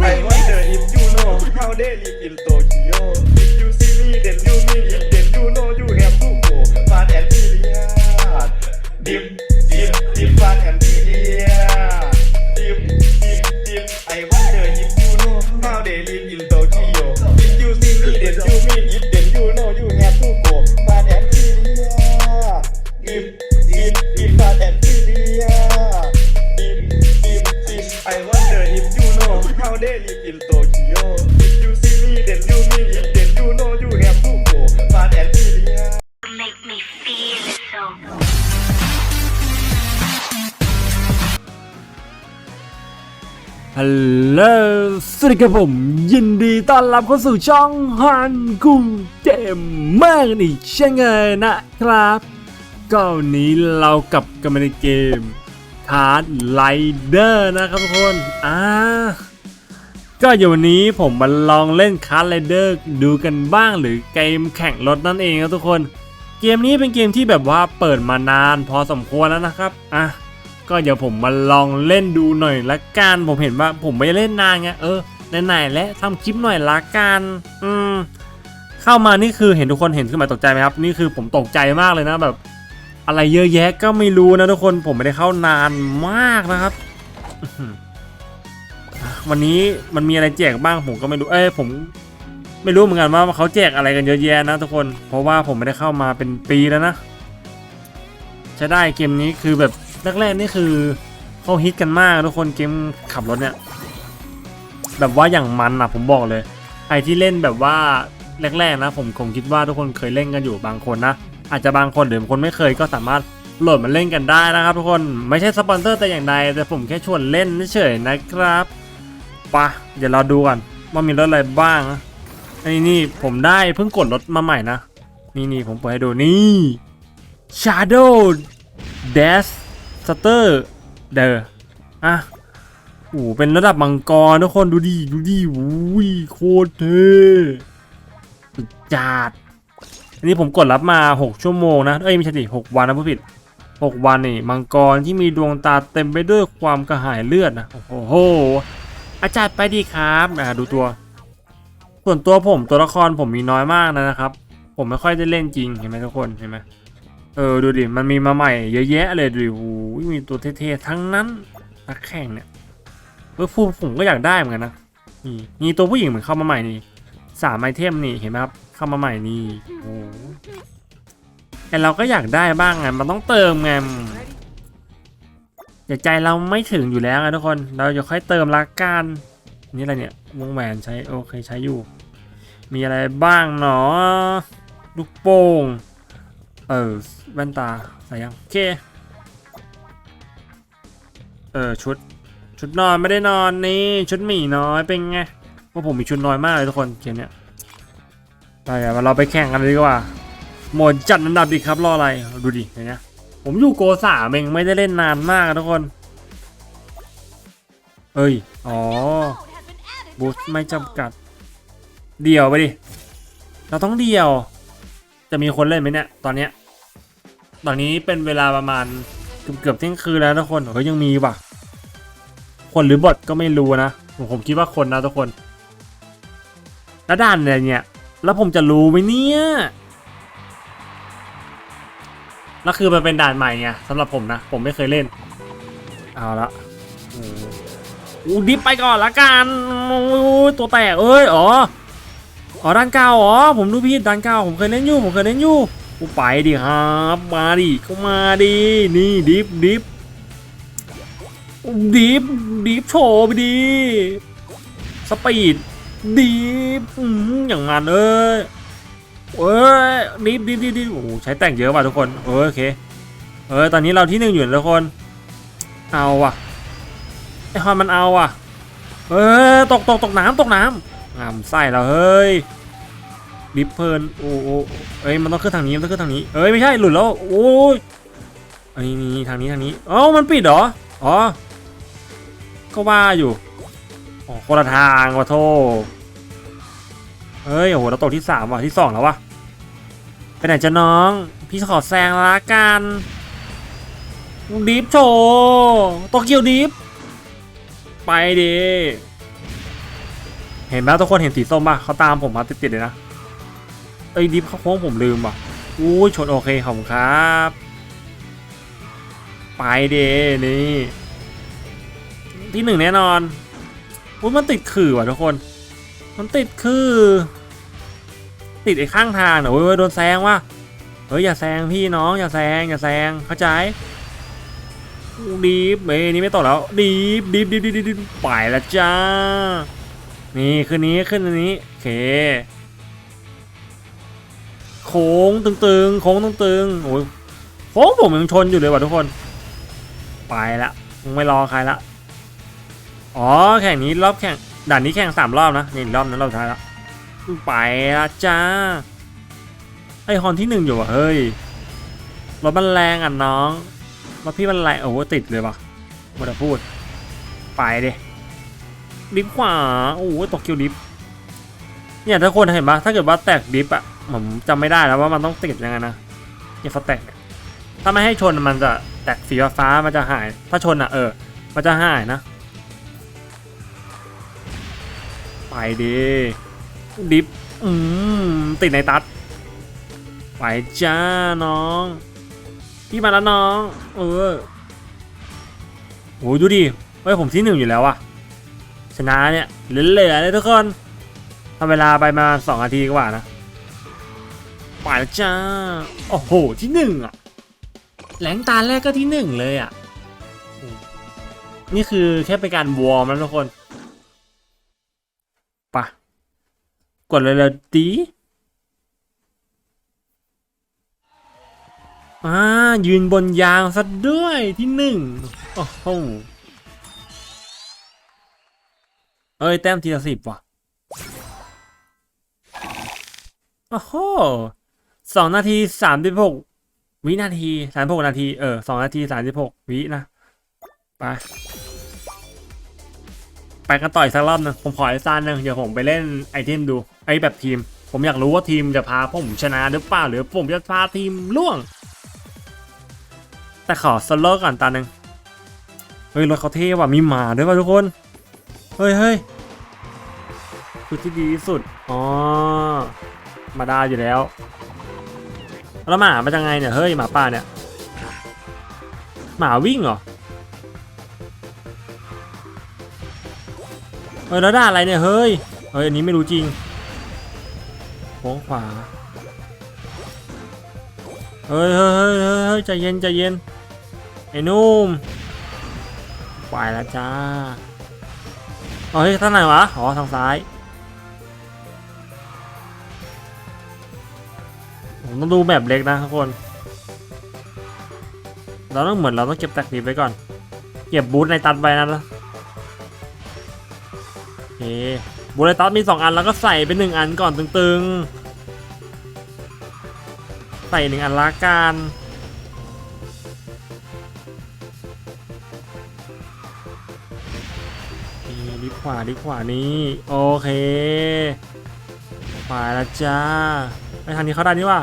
I wonder if you know how they live in Tokyo. If you see me, then you me. If then you know you have to go fast and furious. Dip, dip, dip fast and furious. Dip, dip, dip. I wonder if you know how they live in Tokyo. If you see me, then you me. If how they live in Tokyo. If you see me, then you me. If then you know you have to go fast and furious. make me feel so ฮัลโหลสวัสดีครับผม ยินดีต้อนรับเข้าสู่ช่องฮันกูเกมเมอร์กันอีกเช่นเคยนะครับก็วันนี้เรากลับกันมาในเกมคาร์ดไลเดอร์นะครับทุกคน อ่า ก็อยู่วันนี้ผมมาลองเล่นคาร์ดไลเดอร์ดูกันบ้างหรือเกมแข่งรถนั่นเองครับทุกคน เกมนี้เป็นเกมที่แบบว่าเปิดมานานพอสมควรแล้วนะครับอะก็เดี๋ยวผมมาลองเล่นดูหน่อยละกันผมเห็นว่าผมไม่เล่นนานไงเออไหนๆและทำคลิปหน่อยละกันอืมเข้ามานี่คือเห็นทุกคนเห็นขึ้นมาตกใจไหมครับ นี่คือผมตกใจมากเลยนะแบบ อะไรเยอะแยะก็ไม่รู้นะทุกคนผมไม่ได้เข้านานมากนะครับ วันนี้มันมีอะไรแจกบ้างผมก็ไม่รู้เอ้ยผม ไม่รู้เหมือนกันว่าเขาแจกอะไรกันเยอะแยะนะทุกคน เพราะว่าผมไม่ได้เข้ามาเป็นปีแล้วนะใช้ได้เกมนี้คือแบบแรกๆนี่คือเขาฮิตกันมากทุกคนเกมขับรถเนี่ยแบบว่าอย่างมันอะผมบอกเลยใครที่เล่นแบบว่าแรกๆนะ ผมคงคิดว่าทุกคนเคยเล่นกันอยู่บางคนนะอาจจะบางคนหรือบางคนไม่เคยก็สามารถโหลดมาเล่นกันได้นะครับทุกคนไม่ใช่สปอนเซอร์แต่อย่างใดแต่ผมแค่ชวนเล่นเฉยๆนะครับ ปะเดี๋ยวเราดูกันว่ามีรถอะไรบ้างอันนี้นี่ผมได้เพิ่งกดรถมาใหม่นะ นี่นี่ผมเปิดให้ดูนี่ Shadow Dash Star เดออะโอ้เป็นระดับมังกรทุกคนดูดิดูดิอุ้ยโคตรเท่จัดอันนี้ผมกดรับมา 6 ชั่วโมงนะ เอ้ยไม่ใช่ดิ6วันนะผู้ผิด 6 วันนี่ มังกรที่มีดวงตาเต็มไปด้วยความกระหายเลือดนะ โอ้โห อาจารย์ไปดีครับอ่าดูตัว ส่วนตัวผมตัวละครผมมีน้อยมากนะครับ ผมไม่ค่อยได้เล่นจริงเห็นไหมทุกคนเห็นไหมเออดูดิมันมีมาใหม่เยอะแยะเลยดูดิโอ้มีตัวเท่ๆทั้งนั้นนักแข่งเนี่ยเออผู้ผมก็อยากได้เหมือนกันนะนี่มีตัวผู้หญิงเหมือนเข้ามาใหม่นี่สามไอเทมนี่เห็นไหมครับเข้ามาใหม่นี่โอ้แต่เราก็อยากได้บ้างไงมันต้องเติมไง แต่าใจเราไม่ถึงอยู่แล้วไงทุกคน เราจะค่อยเติมละกันนี่อะไรเนี่ยวงแหวนใช้โอเคใช้อยู่ มีอะไรบ้างเนาะลูกโป่งเออแว่นตาใส่ยังโอเคเออชุดชุดนอนไม่ได้นอนนี่ชุดหมีน้อยเป็นไงว่าผมมีชุดน้อยมากเลยทุกคนเกมเนี้ยไปอะเราไปแข่งกันเลยดีกว่าหมดจัดอันดับดีครับรออะไรดูดิเห็นไหม ผมอยู่โกสามเองไม่ได้เล่นนานมากทุกคน เอ้ย อ๋อ บูสไม่จำกัด เดี่ยวไปดิ เราต้องเดี่ยว จะมีคนเล่นไหมเนี่ย ตอนเนี้ย ตอนนี้เป็นเวลาประมาณเกือบเกือบเที่ยงคืนแล้วทุกคน เฮ้ยยังมีว่ะ คนหรือบอทก็ไม่รู้นะ ผมผมคิดว่าคนนะทุกคนแล้วด่านอะไรเนี่ย แล้วผมจะรู้ไหมเนี่ย แล้วคือมันเป็นด่านใหม่ไงสำหรับผมนะ ผมไม่เคยเล่น เอาละอู้ดิฟไปก่อนละกันโอ้ตัวแตกเอ้ยอ๋ออ๋อด้านเก้าอ๋อผมดูพี่ด้านเก้าผมเคยเล่นอยู่ผมเคยเล่นอยู่กูไปดิครับมาดิก็มาดินี่ดิฟดิฟดิฟดิฟโชว์ไปดิสปีดดิฟอย่างงั้นเอ้ย เอ้ยดิฟดิฟดิฟดิฟโอ้โหใช้แต่งเยอะว่ะทุกคนเออโอเคเออตอนนี้เราที่หนึ่งอยู่นทุกคน เอาว่ะไอฮอนมันเอาว่ะเออตกตกตกน้ำตกน้ำงามไส้เราเฮ้ยดิฟเพลินโอ้โอ้เอ้ยมันต้องขึ้นทางนี้มันต้องขึ้นทางนี้เอ้ยไม่ใช่หลุดแล้วโอ้ยอันนี้นี่ทางนี้ทางนี้เอ้ามันปิดเหรออ๋อก็ว่าอยู่อ๋อคนละทางว่ะโท เฮ้ยโอ้โหเราตกที่สามว่ะที่สองแล้ววะไปไหนจะน้อง พี่ขอแซงละกันดิฟโชว์โตเกียวดิฟไปดิเห็นไหมทุกคนเห็นสีส้มป่ะเขาตามผมมาติดๆเลยนะเอ้ยดิฟเขาโค้งผมลืมว่ะอู้ชนโอเคขอบคุณครับ ไปเดนี่ ที่หนึ่งแน่นอนอุ้ยมันติดขื่อว่ะทุกคน มันติดคือ ติดไอ้ข้างทางเนอะเว้ยโดนแซงว่ะเฮ้ยอย่าแซงพี่น้องอย่าแซงอย่าแซงเข้าใจดีฟเอ้ยนี่ไม่ตกแล้วดีฟดีฟดีฟดีฟดีฟไปแล้วจ้า นี่ขึ้นนี้ขึ้นอันนี้โอเคโค้งตึงๆโค้งตึงๆโอ้ยโค้งผมยังชนอยู่เลยว่ะทุกคน ไปละไม่รอใครละอ๋อแข่งนี้รอบแข่ง ด่านนี้แข่งสามรอบนะนี่รอบนั้นรอบสุดท้ายละไปละจ้า ไอฮอนที่หนึ่งอยู่อะเฮ้ยรถมันแรงอะน้องรถพี่มันแรงโอ้โหติดเลยวะมาพูด ไปเดิดิฟขวาโอ้โหตกคิวดิฟเนี่ยถ้าคนเห็นปะถ้าเกิดว่าแตกดิฟอะผมจำไม่ได้แล้วว่ามันต้องติดยังไงนะเนี่ยเขาแตกถ้าไม่ให้ชนมันจะแตกสีฟ้ามันจะหาย ถ้าชนอะเออ มันจะหายนะ ไปดิดิฟอืมติดในตัด ไปจ้าน้อง พี่มาแล้วน้อง เออโอ้ดูดิเฮ้ยผมที่หนึ่งอยู่แล้วอะชนะเนี่ยเหลือๆเลยทุกคนทำเวลาไปมาสองนาทีกว่านะไปแล้วจ้าโอ้โหที่หนึ่งอะแหลงตาแรกก็ที่หนึ่งเลยอะนี่คือแค่เป็นการวอร์มแล้วทุกคน กดเลยเลยดีอ่ายืนบนยางซะด้วยที่หนึ่งโอ้โหเอ้ย แต้มทีละสิบว่ะโอ้โหสองนาทีสามสิบหกวินาทีสามหกนาที เออสองนาทีสามสิบหกวินะ ไป ไปกันต่อยสักรอบนึงผมขอไอ้ซ่านหนึงเดี๋ยวผมไปเล่นไอเทมดูไอแบบทีม ผมอยากรู้ว่าทีมจะพาผมชนะหรือเปล่าหรือผมจะพาทีมล่วง แต่ขอสโลว์ก่อนตาหนึ่งเฮ้ยรถเขาเท่ว่ะมีหมาด้วยว่ะทุกคน เฮ้ยเฮ้ยคือที่ดีที่สุดอ๋อมาได้อยู่แล้วแล้วหมามาจากไงเนี่ยเฮ้ยหมาป่าเนี่ยหมาวิ่งเหรอ ฮ้ยแล้วด่าอะไรเนี่ยเฮ้ยเฮ้ยอันนี้ไม่รู้จริงโค้งขวาเฮ้ยเฮ้ยเฮ้ยเฮ้ยใจเย็นใจเย็นไอ้นุ่มไปแล้วจ้าเฮ้ยทางไหนวะอ๋อทางซ้ายผมต้องดูแบบเล็กนะทุกคน เราต้องเหมือนเราต้องเก็บแตกดีไว้ก่อน เก็บบูทในตัดไว้นะ โอเคบูทในตัดมีสองอันแล้วก็ใส่ไปหนึ่งอันก่อนตึงๆ ใส่หนึ่งอันละกันนี่ดิขวาดิขวานี่โอเคไปแล้วจ้าไปทางนี้เขาได้นี่ว่า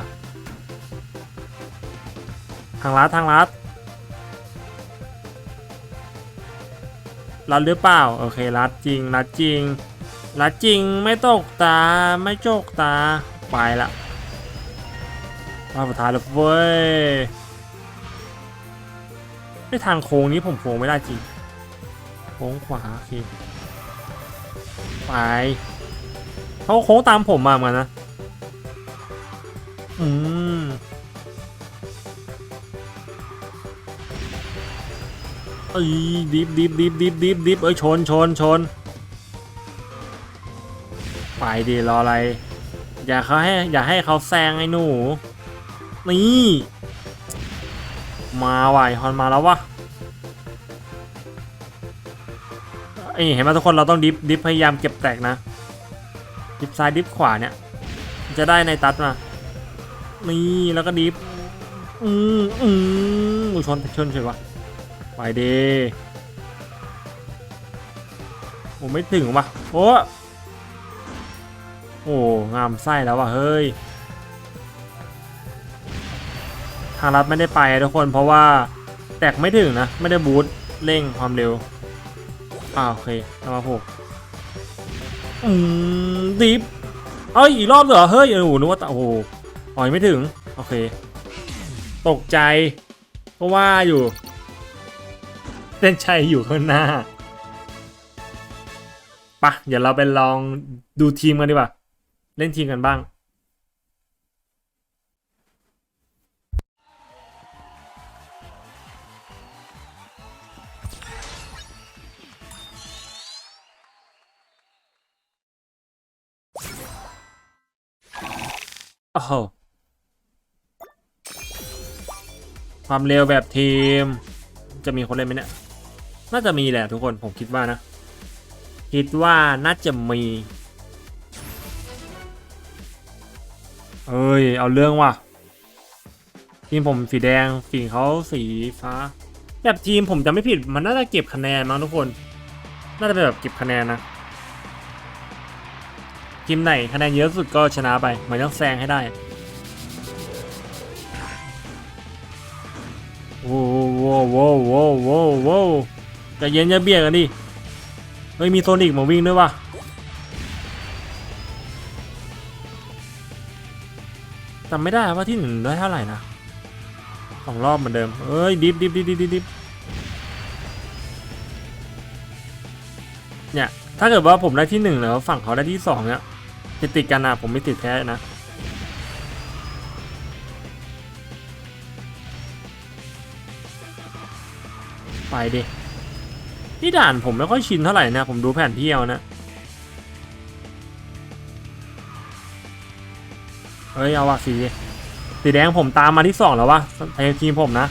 ทางลัดทางลัด รัดหรือเปล่า โอเค รัดจริง รัดจริง รัดจริง ไม่ตกตา ไม่โจกตา ไปละมาสุดท้ายแล้วเว้ยในทางโค้งนี้ผมโค้งไม่ได้จริง โค้งขวา โอเค ไป เขาโค้งตามผมมาเหมือนกันนะ อืม เอ้ยดิบดิบดิบดิบดิบดิบเอ้ยชนชนชนไปดีรออะไร อย่าเขาให้อย่าให้เขาแซงไอ้หนู นี่ มาว่ะไอ้ฮอนมาแล้ววะเอ้ยเห็นไหมทุกคนเราต้องดิฟดิฟพยายามเก็บแตกนะ ดิฟซ้ายดิฟขวาเนี่ย จะได้ในตัดมา นี่แล้วก็ดิฟอืมอืมชนชนเฉยวะ ไปดีผมไม่ถึงว่ะโอ้โอ้งามไส้แล้วว่ะเฮ้ย ทางรัดไม่ได้ไปทุกคนเพราะว่าแตกไม่ถึงนะ ไม่ได้บูทเร่งความเร็วอ่าโอเคเอามาผูกอืมดิฟเอ้ยอีกรอบเหรอเฮ้ยโอ้โหนึกว่าตะโอ้โหอ๋อยไม่ถึง โอเค ตกใจเพราะว่าอยู่ เส้นชัยอยู่ข้างหน้าปะเดี๋ยวเราไปลองดูทีมกันดีกว่า เล่นทีมกันบ้าง โอ้โห ความเร็วแบบทีม จะมีคนเล่นไหมเนี่ย น่าจะมีแหละทุกคนผมคิดว่านะ คิดว่าน่าจะมีเอ้ย เอาเรื่องว่ะ ทีมผมสีแดงฝีเขาสีฟ้า แบบทีมผมจะไม่ผิดมันน่าจะเก็บคะแนนมั้งทุกคน น่าจะเป็นแบบเก็บคะแนนนะ ทีมไหนคะแนนเยอะสุดก็ชนะไปหมายต้องแซงให้ได้ โว้โว้โว้โว้โว้โว้ จะเย็นจะเบียกันดิ เฮ้ยมีโซนิกมาวิ่งด้วยวะจำไม่ได้ว่าที่หนึ่งได้เท่าไหร่นะสองรอบเหมือนเดิมเอ้ยดิฟดิฟดิฟดิฟดิฟเนี่ย ถ้าเกิดว่าผมได้ที่หนึ่งแล้วฝั่งเขาได้ที่สองเนี่ยติดติดกันนะผมไม่ติดแพ้นะไปดิ ที่ด่านผมไม่ค่อยชินเท่าไหร่นะ ผมดูแผนที่เอานะ เฮ้ย เอาว่ะสีสีแดงผมตามมาที่สองแล้ววะไอทีมผมนะ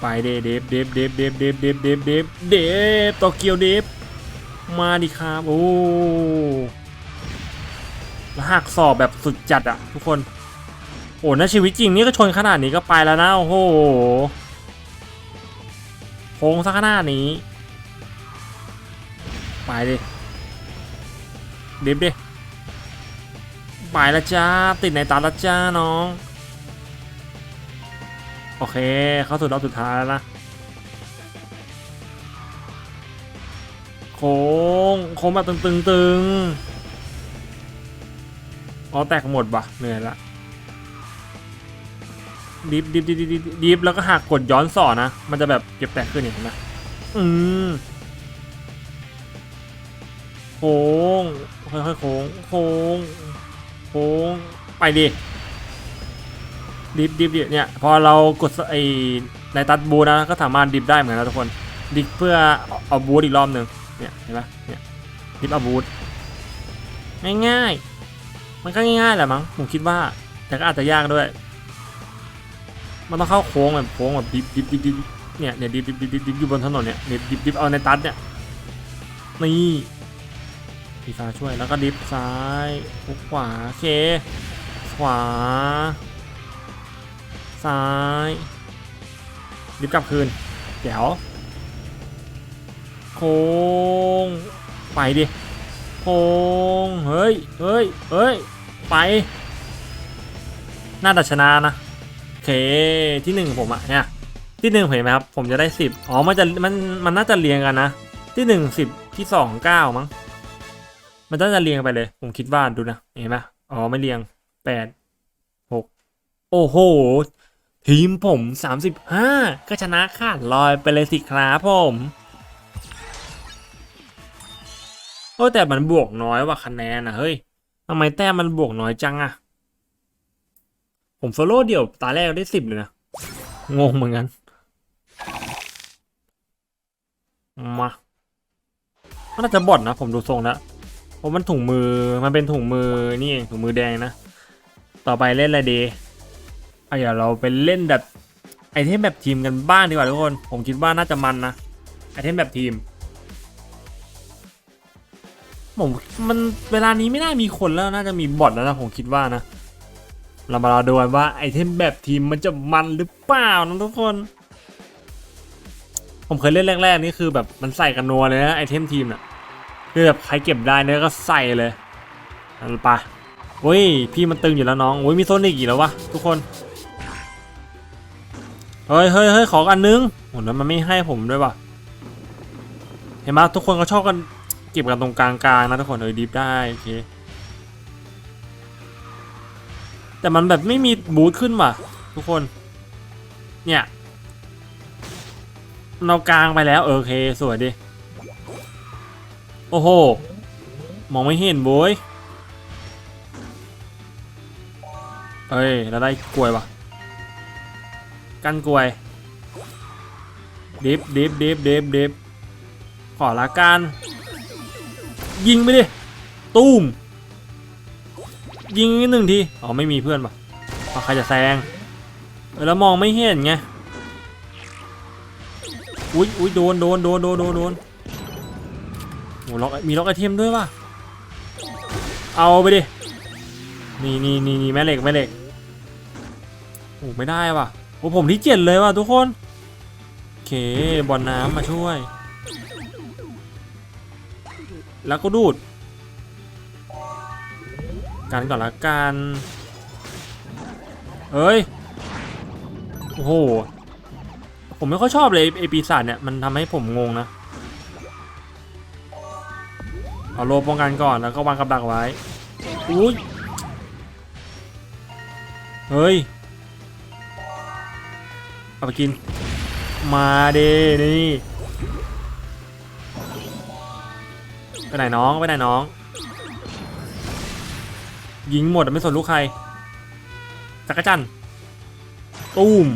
ไปเดเดฟเดฟเดฟเดฟเดฟเดฟเดฟเดฟเดฟโตเกียวเดฟมาดิครับโอ้แล้วหักสอบแบบสุดจัดอะทุกคน โอ้นะชีวิตจริงนี่ก็ชนขนาดนี้ก็ไปแล้วนะ โอ้โห โค้งสักขนาดนี้ไปดิดิบดิไปล้วจ้า ติดในตาล้วจ้าน้อง โอเค เข้าสู่รอบสุดท้ายแล้วนะ โค้ง โค้งแบบตึงตึงตึงอ๋อแตกหมดว่ะเหนื่อยละ ดิฟดิฟดิฟดิฟดิฟแล้วก็หักกดย้อนสอนนะ มันจะแบบเก็บแตกขึ้นอย่างนี้นะอืมโค้งค่อยๆโค้งโค้งโค้งไปดิดิฟดิฟดิฟเนี่ยพอเรากดไอ้ในตัดบูนะก็สามารถดิฟได้เหมือนกันนะทุกคนดิฟเพื่อเอาบูทอีกรอบหนึ่งเนี่ยเห็นปะเนี่ยดิฟเอาบูทง่ายๆมันก็ง่ายๆแหละมั้งผมคิดว่าแต่ก็อาจจะยากด้วย มันต้องเข้าโค้งแบบโค้งแบบดิบดิบดิบดิบเนี่ยเนี่ยดิบดิบดิบดิบอยู่บนถนนเนี่ยดิบดิบดิบเอาในตัดเนี่ยนี่พี่ฟ้าช่วยแล้วก็ดิฟซ้ายขวาโอเค ขวา ซ้าย ดิฟกลับคืนเดี๋ยวโค้งไปดิโค้งเฮ้ยเฮ้ยเฮ้ยไป น่าจะชนะนะ เคที่หนึ่งผมอะเนี่ยที่หนึ่งเห็นไหมครับ ผมจะได้สิบอ๋อมันจะมันมันน่าจะเรียงกันนะ ที่หนึ่งสิบที่สองเก้ามั้งมันน่าจะเรียงไปเลย ผมคิดว่าดูนะเห็นไหมอ๋อไม่เรียงแปดหกโอ้โห ทีมผมสามสิบห้าก็ชนะขาดลอยไปเลยสิครับผมโอ้แต่มันบวกน้อยว่าคะแนนนะเฮ้ยทำไมแต้มมันบวกน้อยจังอะ ผมโซโล่เดี่ยวตาแรกได้สิบเลยนะ งงเหมือนกัน มามันน่าจะบอดนะ ผมดูทรงแล้วเพราะมันถุงมือมันเป็นถุงมือนี่เองถุงมือแดงนะ ต่อไปเล่นอะไรดีอะเดี๋ยวเราไปเล่นแบบไอเทมแบบทีมกันบ้างดีกว่าทุกคน ผมคิดว่าน่าจะมันนะไอเทมแบบทีมผมมันเวลานี้ไม่น่ามีคนแล้วน่าจะมีบอทแล้วนะผมคิดว่านะ เรามารอดูกันว่าไอเทมแบบทีมมันจะมันหรือเปล่านะทุกคน ผมเคยเล่นแรก ๆ นี่คือแบบมันใส่กันนัวเลยนะไอเทมทีมน่ะคือแบบใครเก็บได้เนี่ยก็ใส่เลยนั่นไปะโอ้ยพี่มันตึงอยู่แล้วน้องโอ้ยมีโซนิกอีกแล้ววะทุกคนเฮ้ยเฮ้ยเฮ้ยขออันนึงโหแล้วมันไม่ให้ผมด้วยวะเห็นไหมทุกคนก็ชอบกันเก็บกันตรงกลางๆนะทุกคนเออดิฟได้โอเค แต่มันแบบไม่มีบูทขึ้นว่ะ ทุกคน เนี่ย เรากลางไปแล้วโอเค สวยดิ โอ้โห มองไม่เห็นโว้ยเอ้ย เราได้กลวยว่ะ กันกลวย ดิฟดิฟดิฟดิฟดิฟขอละกัน ยิงไปดิ ตูม ยิงนิดหนึ่งทีอ๋อไม่มีเพื่อนปะเพราะใครจะแซงเออแล้วมองไม่เห็นไงอุ้ยอุ้ยโดนโดนโดนโดนโดนโดนโอ้ล็อกมีล็อกไอเทมด้วยว่ะเอาไปดินี่นี่นี่นี่แม่เหล็กแม่เหล็กโอ้ไม่ได้ว่ะโอ้ผมที่เจ็ดเลยว่ะทุกคนโอเคบอลน้ำมาช่วย แล้วก็ดูด กันก่อนละกันเอ้ย โอ้โห ผมไม่ค่อยชอบเลยไอปีศาจเนี่ยมันทำให้ผมงงนะ เอาโลป้องกันก่อนแล้วก็วางกับดักไว้ อุ้ย เฮ้ย เอาไปกิน มาเดนี่ ไปไหนน้อง ไปไหนน้อง ยิงหมดไม่สนลูกใครจักรจันต์ตูม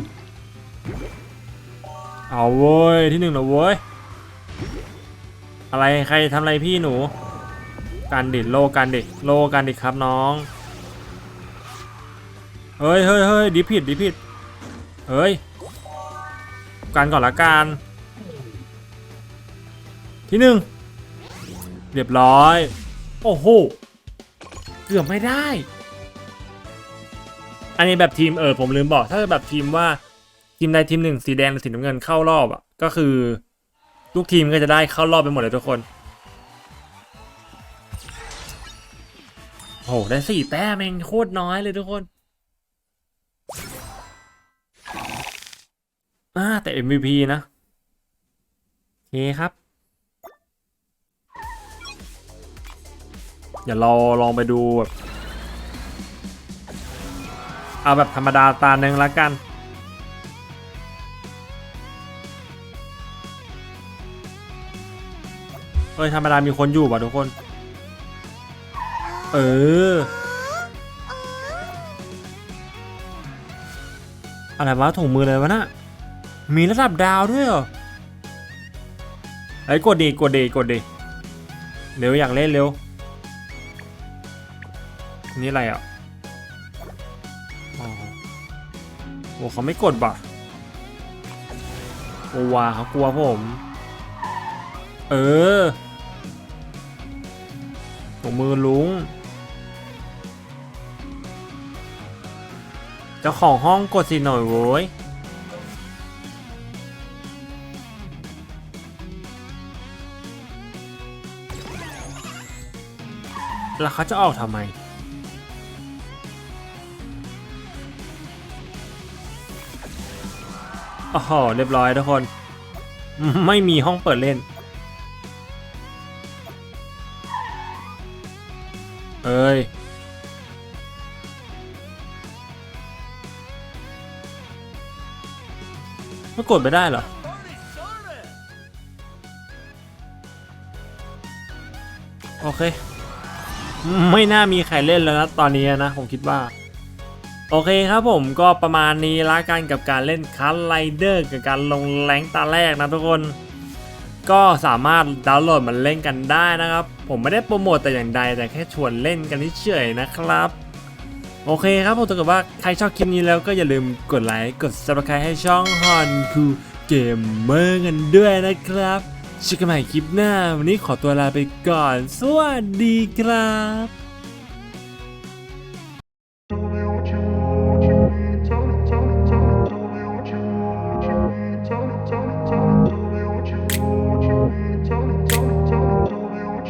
เอาเว้ยที่หนึ่งแล้วเว้ยอะไรใครทำอะไรพี่หนู การดิโลการดิโลการดิครับน้องเฮ้ยเฮ้ยเฮ้ยดิผิดดิผิดเฮ้ยการก่อนละกันที่หนึ่งเรียบร้อย โอ้โห กือบไม่ได้ อันนี้แบบทีมเออผมลืมบอก ถ้าแบบทีมว่าทีมใดทีมหนึ่งสีแดงหรือสีน้ำเงินเข้ารอบอะก็คือลูกทีมก็จะได้เข้ารอบไปหมดเลยทุกคนโอ้โหได้สี่แต้มเองโคตรน้อยเลยทุกคนอ่าแต่ MVP นะ โอเคครับ เดี๋ยวเราลองไปดูแบบเอาแบบธรรมดาตาหนึ่งละกัน เอ้ยธรรมดามีคนอยู่ป่ะทุกคน เออ อะไรวะถุงมือเลยวะน่ะ มีระดับดาวด้วยเหรอ ไอ้ยกดดีกดดีกดดีเร็วอยากเล่นเร็ว นี่อะไรอะอ๋อโอ้เขาไม่กดบ่ะโอวาเขากลัวผม เออถุงมือลุง เจ้าของห้องกดสิหน่อยโว้ยแล้วเขาจะออกทำไม โอ้โหเรียบร้อยทุกคน ไม่มีห้องเปิดเล่น เอ้ยมันกดไม่ได้เหรอ โอเค ไม่น่ามีใครเล่นแล้วนะ ตอนนี้นะ ผมคิดว่า โอเคครับผมก็ประมาณนี้ละกันกับการเล่นคัสไลเดอร์กับการลงแรงตาแรกนะทุกคนก็สามารถดาวน์โหลดมันเล่นกันได้นะครับ ผมไม่ได้โปรโมทแต่อย่างใด แต่แค่ชวนเล่นกันเฉยๆนะครับ โอเคครับผมถ้าเกิดว่าใครชอบคลิปนี้แล้วก็อย่าลืมกดไลค์กด subscribe ให้ช่องฮอนคูเกมเมอร์กันด้วยนะครับเจอกันใหม่คลิปหน้า วันนี้ขอตัวลาไปก่อน สวัสดีครับ